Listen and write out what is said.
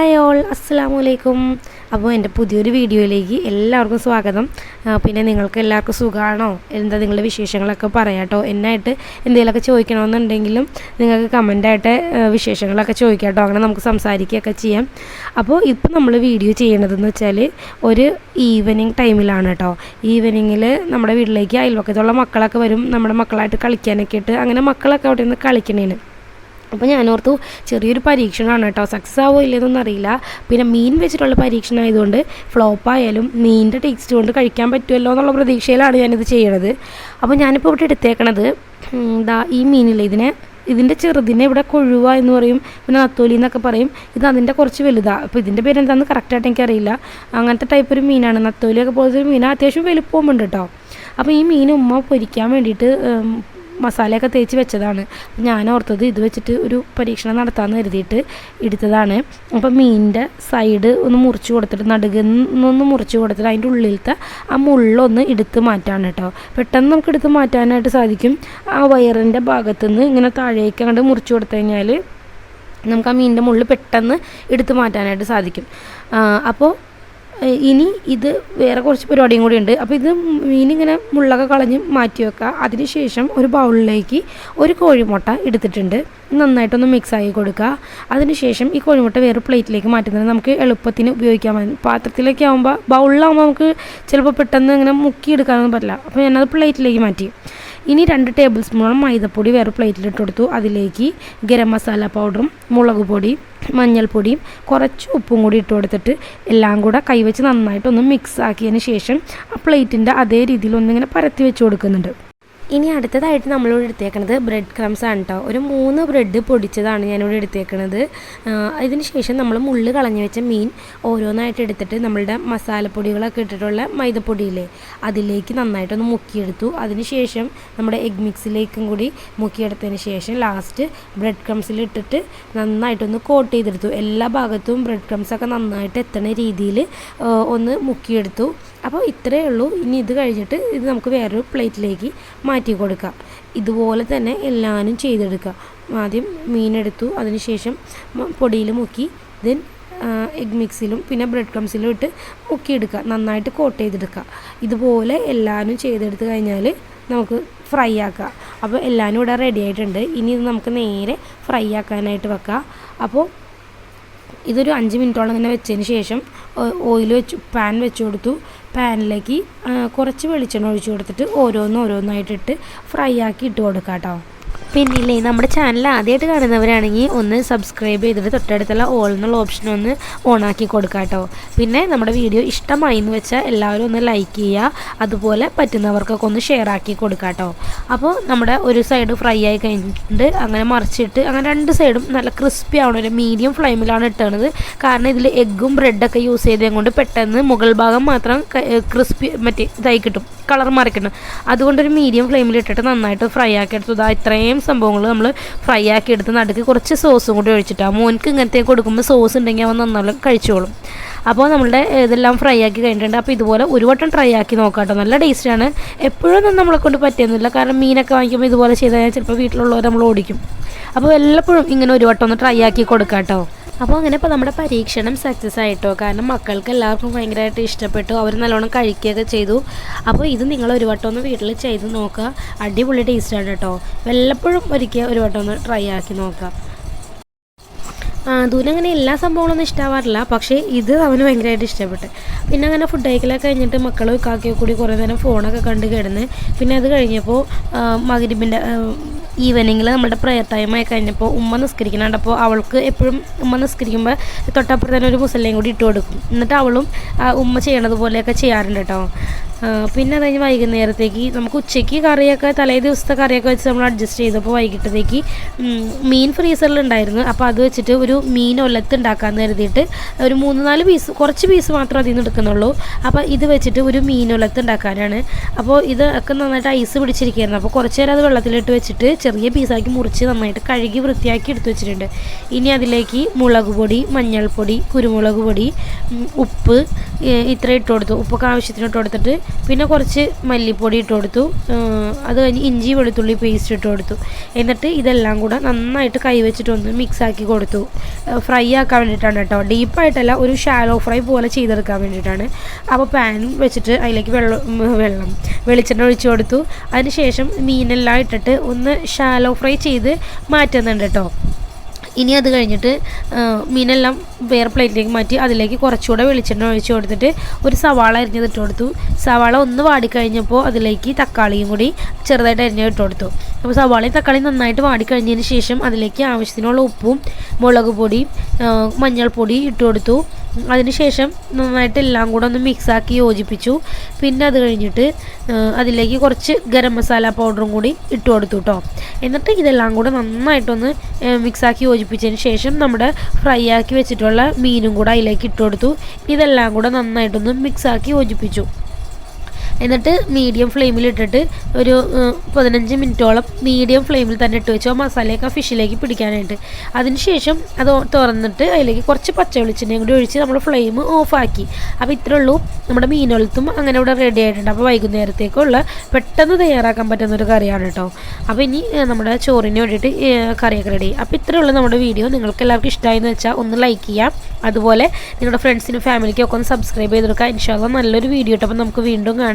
Hi all അസ്സാം വലൈക്കും അപ്പോൾ എന്റെ പുതിയൊരു വീഡിയോയിലേക്ക് എല്ലാവർക്കും സ്വാഗതം. പിന്നെ നിങ്ങൾക്ക് എല്ലാവർക്കും സുഖമാണോ എന്താ നിങ്ങളുടെ വിശേഷങ്ങളൊക്കെ പറയാം കേട്ടോ. എന്നായിട്ട് എന്തെങ്കിലുമൊക്കെ ചോദിക്കണമെന്നുണ്ടെങ്കിലും നിങ്ങൾക്ക് കമന്റായിട്ട് വിശേഷങ്ങളൊക്കെ ചോദിക്കാം കേട്ടോ. അങ്ങനെ നമുക്ക് സംസാരിക്കുകയൊക്കെ ചെയ്യാം. അപ്പോൾ ഇപ്പം നമ്മൾ വീഡിയോ ചെയ്യണതെന്ന് വെച്ചാൽ ഒരു ഈവനിങ് ടൈമിലാണ് കേട്ടോ. ഈവനിങ്ങിൽ നമ്മുടെ വീട്ടിലേക്ക് അയൽവക്കത്തുള്ള മക്കളൊക്കെ വരും. നമ്മുടെ മക്കളായിട്ട് കളിക്കാനൊക്കെ ഇട്ട് അങ്ങനെ മക്കളൊക്കെ അവിടെ നിന്ന് കളിക്കണേന്. അപ്പോൾ ഞാൻ ഓർത്തു ചെറിയൊരു പരീക്ഷണമാണ് കേട്ടോ. സക്സസ് ആവോ ഇല്ലെന്നൊന്നും അറിയില്ല. പിന്നെ മീൻ വെച്ചിട്ടുള്ള പരീക്ഷണം ആയതുകൊണ്ട് ഫ്ലോപ്പ് ആയാലും മീനിന്റെ ടേസ്റ്റ് കൊണ്ട് കഴിക്കാൻ പറ്റുമല്ലോ എന്നുള്ള പ്രതീക്ഷയിലാണ് ഞാനിത് ചെയ്യണത്. അപ്പോൾ ഞാനിപ്പോൾ ഇവിടെ എടുത്തേക്കണത് ഇതാ ഈ മീനില്ലേ ഇതിനെ? ഇതിന്റെ ചെറുതിനെ ഇവിടെ കൊഴുവ എന്ന് പറയും. പിന്നെ നത്തോലി എന്നൊക്കെ പറയും. ഇത് അതിന്റെ കുറച്ച് വലുതാണ് അപ്പോൾ ഇതിന്റെ പേര് എന്താണെന്ന് കറക്റ്റായിട്ട് എനിക്കറിയില്ല. അങ്ങനത്തെ ടൈപ്പ് ഒരു മീനാണ്. നത്തോലിയൊക്കെ പോലത്തെ ഒരു മീൻ അത്യാവശ്യം വലുപ്പമുണ്ട് കേട്ടോ. അപ്പോൾ ഈ മീൻ ഉമ്മ പൊരിക്കാൻ വേണ്ടിയിട്ട് മസാലയൊക്കെ തേച്ച് വെച്ചതാണ്. ഞാൻ ഓർത്തത് ഇത് വെച്ചിട്ട് ഒരു പരീക്ഷണം നടത്താമെന്ന് കരുതിയിട്ട് എടുത്തതാണ്. അപ്പം മീനിന്റെ സൈഡ് ഒന്ന് മുറിച്ച് കൊടുത്തിട്ട് നടുകുന്നൊന്ന് മുറിച്ച് കൊടുത്തിട്ട് അതിന്റെ ഉള്ളിലത്തെ ആ മുള്ളൊന്ന് എടുത്ത് മാറ്റാണ് കേട്ടോ. പെട്ടെന്ന് നമുക്ക് എടുത്ത് മാറ്റാനായിട്ട് സാധിക്കും. ആ വയറിന്റെ ഭാഗത്തുനിന്ന് ഇങ്ങനെ താഴേക്ക് അങ്ങോട്ട് മുറിച്ച് കൊടുത്തു കഴിഞ്ഞാൽ നമുക്ക് ആ മീനിന്റെ മുള്ളിൽ പെട്ടെന്ന് എടുത്ത് മാറ്റാനായിട്ട് സാധിക്കും. അപ്പോൾ ഇനി ഇത് വേറെ കുറച്ച് പരിപാടിയും കൂടി ഉണ്ട്. അപ്പോൾ ഇത് മീനിങ്ങനെ മുള്ളൊക്കെ കളഞ്ഞ് മാറ്റി വെക്കുക അതിനുശേഷം ഒരു ബൗളിലേക്ക് ഒരു കോഴിമുട്ട എടുത്തിട്ടുണ്ട്. നന്നായിട്ടൊന്ന് മിക്സ് ആക്കി കൊടുക്കുക അതിനുശേഷം ഈ കോഴിമുട്ട വേറെ പ്ലേറ്റിലേക്ക് മാറ്റുന്നത് നമുക്ക് എളുപ്പത്തിന് ഉപയോഗിക്കാൻ പറ്റും. പാത്രത്തിലേക്ക് ആകുമ്പോൾ ബൗളിലാകുമ്പോൾ നമുക്ക് ചിലപ്പോൾ പെട്ടെന്ന് ഇങ്ങനെ മുക്കി എടുക്കാനൊന്നും പറ്റില്ല. അപ്പോൾ ഞാനത് പ്ലേറ്റിലേക്ക് മാറ്റി. ഇനി രണ്ട് ടേബിൾ സ്പൂണോളം മൈദപ്പൊടി വേറെ പ്ലേറ്റിൽ ഇട്ട് കൊടുത്തു. അതിലേക്ക് ഗരം മസാല പൗഡറും മുളക് പൊടി മഞ്ഞൾപ്പൊടിയും കുറച്ച് ഉപ്പും കൂടി ഇട്ട് കൊടുത്തിട്ട് എല്ലാം കൂടെ കൈവച്ച് നന്നായിട്ടൊന്ന് മിക്സ് ആക്കിയതിന് ശേഷം ആ പ്ലേറ്റിന്റെ അതേ രീതിയിൽ ഒന്നിങ്ങനെ പരത്തി വെച്ച് കൊടുക്കുന്നുണ്ട്. ഇനി അടുത്തതായിട്ട് നമ്മളിവിടെ എടുത്തേക്കണത് ബ്രെഡ് ക്രംസ് ആണ് കേട്ടോ ഒരു മൂന്ന് ബ്രെഡ് പൊടിച്ചതാണ് ഞാനിവിടെ എടുത്തേക്കണത്. ഇതിന് ശേഷം നമ്മൾ മുള്ള് കളഞ്ഞു വെച്ച മീൻ ഓരോന്നായിട്ട് എടുത്തിട്ട് നമ്മളുടെ മസാലപ്പൊടികളൊക്കെ ഇട്ടിട്ടുള്ള മൈദപ്പൊടിയില്ലേ അതിലേക്ക് നന്നായിട്ടൊന്ന് മുക്കിയെടുത്തു. അതിന് ശേഷം നമ്മുടെ എഗ് മിക്സിലേക്കും കൂടി മുക്കിയെടുത്തതിന് ശേഷം ലാസ്റ്റ് ബ്രെഡ് ക്രംസിൽ ഇട്ടിട്ട് നന്നായിട്ടൊന്ന് കോട്ട് ചെയ്തെടുത്തു. എല്ലാ ഭാഗത്തും ബ്രെഡ് ക്രംസൊക്കെ നന്നായിട്ട് എത്തണ രീതിയിൽ ഒന്ന് മുക്കിയെടുത്തു. അപ്പോൾ ഇത്രയേ ഉള്ളൂ. ഇനി ഇത് കഴിഞ്ഞിട്ട് ഇത് നമുക്ക് വേറൊരു പ്ലേറ്റിലേക്ക് മാറ്റി കൊടുക്കാം. ഇതുപോലെ തന്നെ എല്ലാവരും ചെയ്തെടുക്കുക ആദ്യം മീനെടുത്തു അതിനുശേഷം പൊടിയിൽ മുക്കി ദെൻ എഗ് മിക്സിലും പിന്നെ ബ്രെഡ് ക്രംസിലും ഇട്ട് മുക്കിയെടുക്കുക നന്നായിട്ട് കോട്ട് ചെയ്തെടുക്കുക ഇതുപോലെ എല്ലാവരും ചെയ്തെടുത്ത് കഴിഞ്ഞാൽ നമുക്ക് ഫ്രൈ ആക്കാം. അപ്പോൾ എല്ലാവരും ഇവിടെ റെഡി ആയിട്ടുണ്ട്. ഇനി ഇത് നമുക്ക് നേരെ ഫ്രൈ ആക്കാനായിട്ട് വെക്കാം. അപ്പോൾ ഇതൊരു അഞ്ച് മിനിറ്റോളം തന്നെ വെച്ചതിന് ശേഷം ഓയിൽ വെച്ച് പാൻ വെച്ച് കൊടുത്തു. പാനിലേക്ക് കുറച്ച് വെളിച്ചെണ്ണ ഒഴിച്ച് കൊടുത്തിട്ട് ഓരോന്ന് ഓരോന്നായിട്ടിട്ട് ഫ്രൈ ആക്കി ഇട്ട് കൊടുക്കാം കേട്ടോ പിന്നില്ലേ നമ്മുടെ ചാനൽ ആദ്യമായിട്ട് കാണുന്നവരാണെങ്കിൽ ഒന്ന് സബ്സ്ക്രൈബ് ചെയ്തിട്ട് തൊട്ടടുത്തുള്ള ഓൾ എന്നുള്ള ഓപ്ഷൻ ഒന്ന് ഓണാക്കി കൊടുക്കാം കേട്ടോ പിന്നെ നമ്മുടെ വീഡിയോ ഇഷ്ടമായി എന്ന് വെച്ചാൽ എല്ലാവരും ഒന്ന് ലൈക്ക് ചെയ്യുക അതുപോലെ പറ്റുന്നവർക്കൊക്കെ ഒന്ന് ഷെയർ ആക്കി കൊടുക്കാം കേട്ടോ അപ്പോൾ നമ്മുടെ ഒരു സൈഡ് ഫ്രൈ ആയി കഴിഞ്ഞിട്ടുണ്ട് അങ്ങനെ മറിച്ചിട്ട് അങ്ങനെ രണ്ട് സൈഡും നല്ല ക്രിസ്പി ആവണം ഒരു മീഡിയം ഫ്ലെയിമിലാണ് ഇട്ടണത്. കാരണം ഇതിൽ എഗ്ഗും ബ്രെഡൊക്കെ യൂസ് ചെയ്തതുകൊണ്ട് പെട്ടെന്ന് മുകൾ ഭാഗം മാത്രം ക്രിസ്പി മറ്റേ ഇതായി കിട്ടും. കളർ മാറി കിട്ടും അതുകൊണ്ടൊരു മീഡിയം ഫ്ലെയിമിൽ ഇട്ടിട്ട് നന്നായിട്ട് ഫ്രൈ ആക്കി എടുത്തു ഇതാ ഇത്രയും സംഭവങ്ങൾ നമ്മൾ ഫ്രൈ ആക്കി എടുത്ത് നടുക്ക് കുറച്ച് സോസും കൂടി ഒഴിച്ചിട്ട്. ആ മോൻക്ക് ഇങ്ങനത്തെ കൊടുക്കുമ്പോൾ സോസ് ഉണ്ടെങ്കിൽ അവൻ നന്നായി കഴിച്ചോളും. അപ്പോൾ നമ്മളുടെ ഇതെല്ലാം ഫ്രൈ ആക്കി കഴിഞ്ഞിട്ടുണ്ട്. അപ്പോൾ ഇതുപോലെ ഒരു വട്ടം ട്രൈ ആക്കി നോക്കാം നല്ല ടേസ്റ്റാണ് എപ്പോഴൊന്നും നമ്മളെ കൊണ്ട് പറ്റുന്നില്ല കാരണം മീനൊക്കെ വാങ്ങിക്കുമ്പോൾ ഇതുപോലെ ചെയ്താൽ ചിലപ്പോൾ വീട്ടിലുള്ളവർ നമ്മൾ ഓടിക്കും അപ്പോൾ എല്ലപ്പോഴും ഇങ്ങനെ ഒരു വട്ടം ഒന്ന് ട്രൈ ആക്കി കൊടുക്കാം കേട്ടോ അപ്പോൾ അങ്ങനെ ഇപ്പോൾ നമ്മുടെ പരീക്ഷണം സക്സസ് ആയിട്ടോ? കാരണം മക്കൾക്ക് എല്ലാവർക്കും ഭയങ്കരമായിട്ട് ഇഷ്ടപ്പെട്ടു. അവർ നല്ലോണം കഴിക്കുകയൊക്കെ ചെയ്തു. അപ്പോൾ ഇത് നിങ്ങൾ ഒരു വട്ടം ഒന്ന് വീട്ടിൽ ചെയ്ത് നോക്കുക. അടിപൊളി ടേസ്റ്റാണ് കേട്ടോ. വല്ലപ്പോഴും ഒരിക്കൽ ഒരു വട്ടം ഒന്ന് ട്രൈ ആക്കി നോക്കുക. ദൂരം അങ്ങനെ എല്ലാ സംഭവങ്ങളൊന്നും ഇഷ്ടമാവാറില്ല പക്ഷേ ഇത് അവന് ഭയങ്കരമായിട്ട് ഇഷ്ടപ്പെട്ടു. പിന്നെ അങ്ങനെ ഫുഡ് കഴിക്കലൊക്കെ കഴിഞ്ഞിട്ട് മക്കളും കാക്കിയൊക്കെ കൂടി കുറേ നേരം ഫോണൊക്കെ കണ്ട് കിടന്ന്. പിന്നെ അത് കഴിഞ്ഞപ്പോൾ മകരിബിന്റെ ഈവനിങ്ങിൽ നമ്മുടെ പ്രയർ ടൈം ആയി കഴിഞ്ഞപ്പോൾ ഉമ്മ നിസ്കരിക്കുന്നുണ്ട്. അപ്പോൾ അവൾക്ക് എപ്പോഴും ഉമ്മ നിസ്കരിക്കുമ്പോൾ തൊട്ടപ്പുറത്ത് തന്നെ ഒരു മുസല്ലയും കൂടി ഇട്ട് കൊടുക്കും. എന്നിട്ട് അവളും ഉമ്മ ചെയ്യണത് പോലെയൊക്കെ ചെയ്യാറുണ്ട് കേട്ടോ പിന്നെ അത് കഴിഞ്ഞ് വൈകുന്നേരത്തേക്ക് നമുക്ക് ഉച്ചയ്ക്ക് കറിയൊക്കെ തലേ ദിവസത്തെ കറിയൊക്കെ വെച്ച് നമ്മൾ അഡ്ജസ്റ്റ് ചെയ്തപ്പോൾ വൈകിട്ടത്തേക്ക് മീൻ ഫ്രീസറിൽ ഉണ്ടായിരുന്നു. അപ്പോൾ അത് വെച്ചിട്ട് ഒരു മീൻ ഒലത്ത് ഉണ്ടാക്കാമെന്ന് കരുതിയിട്ട് ഒരു മൂന്ന് നാല് പീസ് കുറച്ച് പീസ് മാത്രം അതിൽ നിന്ന് എടുക്കുന്നുള്ളൂ. അപ്പോൾ ഇത് വെച്ചിട്ട് ഒരു മീൻ ഒലത്ത് ഉണ്ടാക്കാനാണ്. അപ്പോൾ ഇത് ഒക്കെ നന്നായിട്ട് ഐസ് പിടിച്ചിരിക്കുകയായിരുന്നു. അപ്പോൾ കുറച്ച് നേരം അത് വെള്ളത്തിലിട്ട് വെച്ചിട്ട് ചെറിയ പീസാക്കി മുറിച്ച് നന്നായിട്ട് കഴുകി വൃത്തിയാക്കി എടുത്ത് വെച്ചിട്ടുണ്ട്. ഇനി അതിലേക്ക് മുളക് പൊടി മഞ്ഞൾപ്പൊടി കുരുമുളക് പൊടി ഉപ്പ് ഇത്ര ഇട്ട് കൊടുത്തു. ഉപ്പൊക്കെ ആവശ്യത്തിന് ഇട്ട് കൊടുത്തിട്ട് പിന്നെ കുറച്ച് മല്ലിപ്പൊടി ഇട്ട് കൊടുത്തു. അത് കഴിഞ്ഞ് ഇഞ്ചി വെളുത്തുള്ളി പേസ്റ്റ് ഇട്ട് കൊടുത്തു. എന്നിട്ട് ഇതെല്ലാം കൂടെ നന്നായിട്ട് കൈവച്ചിട്ടൊന്ന് മിക്സ് ആക്കി കൊടുത്തു. ഫ്രൈ ആക്കാൻ വേണ്ടിയിട്ടാണ് കേട്ടോ. ഡീപ്പായിട്ടല്ല ഒരു ഷാലോ ഫ്രൈ പോലെ ചെയ്തെടുക്കാൻ വേണ്ടിയിട്ടാണ്. അപ്പോൾ പാൻ വെച്ചിട്ട് അതിലേക്ക് വെള്ളം വെള്ളം വെളിച്ചെണ്ണ ഒഴിച്ചു കൊടുത്തു. അതിന് ശേഷം മീനെല്ലാം ഇട്ടിട്ട് ഒന്ന് ഷാലോ ഫ്രൈ ചെയ്ത് മാറ്റുന്നുണ്ട് കേട്ടോ. ഇനി അത് കഴിഞ്ഞിട്ട് മീനെല്ലാം വേറെ പ്ലേറ്റിലേക്ക് മാറ്റി അതിലേക്ക് കുറച്ചുകൂടെ വെളിച്ചെണ്ണ ഒഴിച്ച് കൊടുത്തിട്ട് ഒരു സവാള അരിഞ്ഞത് ഇട്ട് കൊടുത്തു. സവാള ഒന്ന് വാടിക്കഴിഞ്ഞപ്പോൾ അതിലേക്ക് തക്കാളിയും കൂടി ചെറുതായിട്ട് അരിഞ്ഞ് ഇട്ട് കൊടുത്തു. അപ്പോൾ സവാളയും തക്കാളിയും നന്നായിട്ട് വാടിക്കഴിഞ്ഞതിന് ശേഷം അതിലേക്ക് ആവശ്യത്തിനുള്ള ഉപ്പും മുളക് പൊടി മഞ്ഞൾപ്പൊടി ഇട്ട് കൊടുത്തു. അതിനുശേഷം നന്നായിട്ട് എല്ലാം കൂടെ ഒന്ന് മിക്സാക്കി യോജിപ്പിച്ചു. പിന്നെ അത് കഴിഞ്ഞിട്ട് അതിലേക്ക് കുറച്ച് ഗരം മസാല പൗഡറും കൂടി ഇട്ട് കൊടുത്തു കേട്ടോ എന്നിട്ട് ഇതെല്ലാം കൂടെ നന്നായിട്ടൊന്ന് മിക്സാക്കി യോജിപ്പിച്ചതിന് ശേഷം നമ്മുടെ ഫ്രൈ ആക്കി വെച്ചിട്ടുള്ള മീനും കൂടെ അതിലേക്ക് ഇട്ട് കൊടുത്തു. ഇതെല്ലാം കൂടെ നന്നായിട്ടൊന്ന് മിക്സാക്കി യോജിപ്പിച്ചു. എന്നിട്ട് മീഡിയം ഫ്ലെയിമിൽ ഇട്ടിട്ട് ഒരു പതിനഞ്ച് മിനിറ്റോളം മീഡിയം ഫ്ലെയിമിൽ തന്നെ ഇട്ട് വെച്ചു മസാലയൊക്കെ ഫിഷിലേക്ക് പിടിക്കാനായിട്ട്. അതിനുശേഷം അത് തുറന്നിട്ട് അതിലേക്ക് കുറച്ച് പച്ച വെളിച്ചെണ്ണയും കൂടി ഒഴിച്ച് നമ്മൾ ഫ്ലെയിം ഓഫാക്കി. അപ്പോൾ ഇത്രേ ഉള്ളൂ നമ്മുടെ മീനൊളുത്തും അങ്ങനെ ഇവിടെ റെഡി ആയിട്ടുണ്ട്. അപ്പോൾ വൈകുന്നേരത്തേക്കുള്ള പെട്ടെന്ന് തയ്യാറാക്കാൻ പറ്റുന്ന ഒരു കറിയാണ് കേട്ടോ അപ്പോൾ ഇനി നമ്മുടെ ചോറിന് വേണ്ടിയിട്ട് കറിയൊക്കെ റെഡി അപ്പോൾ ഇത്രേ ഉള്ളൂ നമ്മുടെ വീഡിയോ. നിങ്ങൾക്ക് എല്ലാവർക്കും ഇഷ്ടമായെന്ന് വെച്ചാൽ ഒന്ന് ലൈക്ക് ചെയ്യാം. അതുപോലെ നിങ്ങളുടെ ഫ്രണ്ട്സിനും ഫാമിലിക്കും ഒക്കെ ഒന്ന് സബ്സ്ക്രൈബ് ചെയ്തെടുക്കുക ഇൻഷാല്ല നല്ലൊരു വീഡിയോ ഇട്ടപ്പോൾ നമുക്ക് വീണ്ടും കാണാം.